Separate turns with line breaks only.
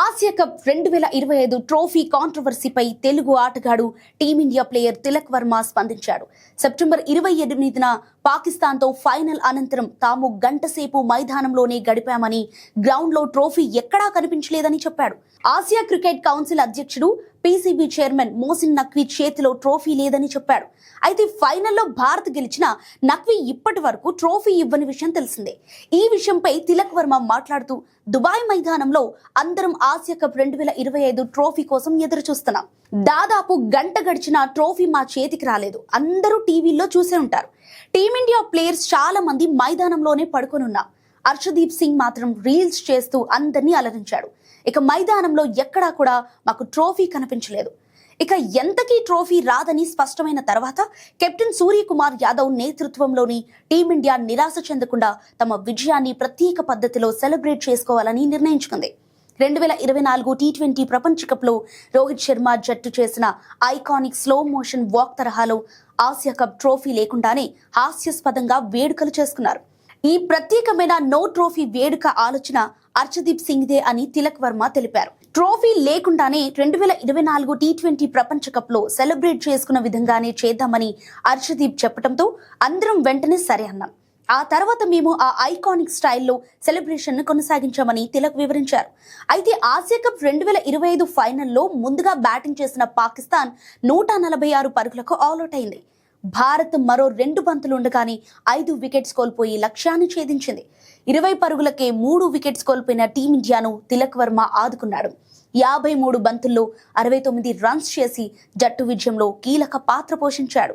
Asia cup రెండు వేల ఇరవై ఐదు ట్రోఫీ కాంట్రవర్సీపై తెలుగు ఆటగాడు టీమిండియా ప్లేయర్ తిలక్ వర్మ స్పందించాడు. సెప్టెంబర్ ఇరవై ఎనిమిదిన పాకిస్తాన్తో ఫైనల్ అనంతరం తాము గంటసేపు మైదానంలోనే గడిపామని గ్రౌండ్లో ట్రోఫీ ఎక్కడా కనిపించలేదని చెప్పాడు. ఆసియా క్రికెట్ కౌన్సిల్ అధ్యక్షుడు పీసీబీ చైర్మన్ మోసిన్ నక్వీ చేతిలో ట్రోఫీ లేదని చెప్పాడు. అయితే ఫైనల్లో భారత్ గెలిచిన నక్వీ ఇప్పటి వరకు ట్రోఫీ ఇవ్వని విషయం తెలిసిందే. ఈ విషయంపై తిలక్ వర్మ మాట్లాడుతూ దుబాయ్ మైదానంలో అందరం ఆసియా కప్ రెండు వేల ఇరవై ఐదు ట్రోఫీ కోసం ఎదురు చూస్తున్నాం దాదాపు గంట గడిచిన ట్రోఫీ మా చేతికి రాలేదు. అందరూ టీవీల్లో చూసే ఉంటారు. టీమిండియా ప్లేయర్స్ చాలా మంది మైదానంలోనే పడుకొని ఉన్నారు. అర్షదీప్ సింగ్ మాత్రం రీల్స్ చేస్తూ అందరినీ అలరించాడు. ఇక మైదానంలో ఎక్కడా కూడా మాకు ట్రోఫీ కనిపించలేదు. ఇక ఎంతకీ ట్రోఫీ రాదని స్పష్టమైన తర్వాత కెప్టెన్ సూర్యకుమార్ యాదవ్ నేతృత్వంలోని టీమిండియా నిరాశ చెందకుండా తమ విజయాన్ని ప్రత్యేక పద్ధతిలో సెలబ్రేట్ చేసుకోవాలని నిర్ణయించుకుంది. రెండు వేల ఇరవై నాలుగు టీ ట్వంటీ ప్రపంచ కప్లో రోహిత్ శర్మ జట్టు చేసిన ఐకానిక్ స్లో మోషన్ వాక్ తరహాలో ఆసియా కప్ ట్రోఫీ లేకుండానే హాస్యాస్పదంగా వేడుకలు చేసుకున్నారు. ఈ ప్రత్యేకమైన నో ట్రోఫీ వేడుక ఆలోచన హర్షదీప్ సింగ్దే అని తిలక్ వర్మ తెలిపారు. ట్రోఫీ లేకుండానే రెండు వేల ఇరవై నాలుగు టీ ట్వంటీ ప్రపంచ కప్లో సెలబ్రేట్ చేసుకున్న విధంగానే చేద్దామని అర్షదీప్ చెప్పడంతో అందరం వెంటనే సరే అన్నాం. ఆ తర్వాత మేము ఆ ఐకానిక్ స్టైల్లో సెలబ్రేషన్ను కొనసాగించామని తిలక్ వివరించారు. అయితే ఆసియా కప్ రెండు వేల ఇరవై ఐదు ఫైనల్లో ముందుగా బ్యాటింగ్ చేసిన పాకిస్తాన్ నూట నలభై ఆరు పరుగులకు ఆల్అౌట్ అయింది. భారత్ మరో రెండు బంతులు ఉండగానే ఐదు వికెట్స్ కోల్పోయి లక్ష్యాన్ని ఛేదించింది. ఇరవై పరుగులకే మూడు వికెట్స్ కోల్పోయిన టీమిండియాను తిలక్ వర్మ ఆదుకున్నాడు. యాభై మూడు బంతుల్లో అరవై తొమ్మిది రన్స్ చేసి జట్టు విజయంలో కీలక పాత్ర పోషించాడు.